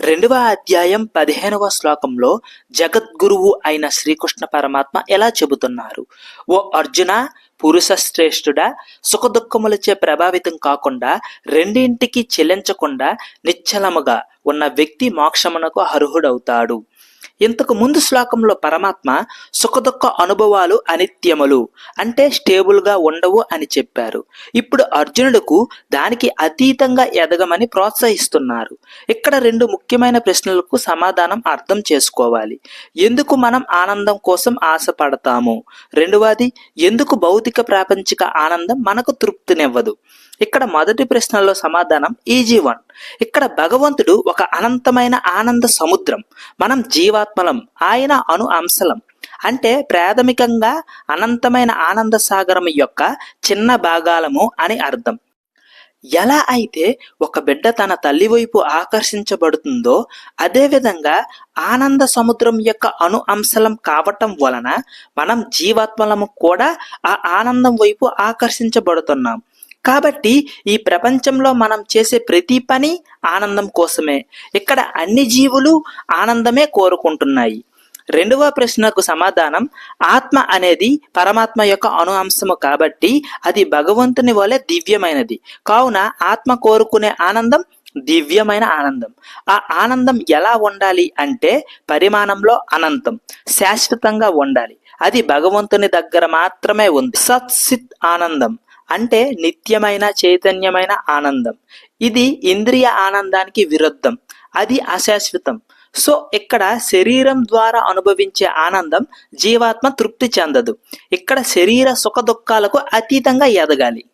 రెండవ అధ్యాయం పదిహేనవ శ్లోకంలో జగద్గురువు అయిన శ్రీకృష్ణ పరమాత్మ ఎలా చెబుతున్నారు? ఓ అర్జున పురుష శ్రేష్ఠుడా సుఖదుఖములచే ప్రభావితం కాకుండా రెండింటికి చెల్లించకుండా నిశ్చలముగా ఉన్న వ్యక్తి మోక్షమునకు అర్హుడవుతాడు. ఇంతకు ముందు శ్లోకంలో పరమాత్మ సుఖదుఖ అనుభవాలు అనిత్యములు అంటే స్టేబుల్గా ఉండవు అని చెప్పారు. ఇప్పుడు అర్జునుడుకు దానికి అతీతంగా ఎదగమని ప్రోత్సహిస్తున్నారు. ఇక్కడ రెండు ముఖ్యమైన ప్రశ్నలకు సమాధానం అర్థం చేసుకోవాలి. ఎందుకు మనం ఆనందం కోసం ఆశపడతాము? రెండవది ఎందుకు భౌతిక ప్రాపంచిక ఆనందం మనకు తృప్తినివ్వదు? ఇక్కడ మొదటి ప్రశ్నలో సమాధానం ఈజీ వన్ ఇక్కడ భగవంతుడు ఒక అనంతమైన ఆనంద సముద్రం. మనం జీవాత్మలం ఆయన అణు అంశలం. అంటే ప్రాథమికంగా అనంతమైన ఆనంద సాగరం యొక్క చిన్న భాగాలము అని అర్థం. ఎలా అయితే ఒక బిడ్డ తన తల్లి వైపు ఆకర్షించబడుతుందో అదేవిధంగా ఆనంద సముద్రం యొక్క అణు అంశలం కావటం వలన మనం జీవాత్మలము కూడా ఆ ఆనందం వైపు ఆకర్షించబడుతున్నాం. కాబట్టి ఈ ప్రపంచంలో మనం చేసే ప్రతి పని ఆనందం కోసమే. ఇక్కడ అన్ని జీవులు ఆనందమే కోరుకుంటున్నాయి. రెండవ ప్రశ్నకు సమాధానం ఆత్మ అనేది పరమాత్మ యొక్క అణు అంశము కాబట్టి అది భగవంతుని వలె దివ్యమైనది. కావున ఆత్మ కోరుకునే ఆనందం దివ్యమైన ఆనందం. ఆ ఆనందం ఎలా ఉండాలి అంటే పరిమాణంలో అనంతం శాశ్వతంగా ఉండాలి. అది భగవంతుని దగ్గర మాత్రమే ఉంది. సత్ సిత్ ఆనందం. అంటే నిత్యమైన చైతన్యమైన ఆనందం. ఇది ఇంద్రియ ఆనందానికి విరుద్ధం. అది అశాశ్వతం. సో ఇక్కడ శరీరం ద్వారా అనుభవించే ఆనందం జీవాత్మ తృప్తి చెందదు. ఇక్కడ శరీర సుఖ దుఃఖాలకు అతీతంగా ఎదగాలి.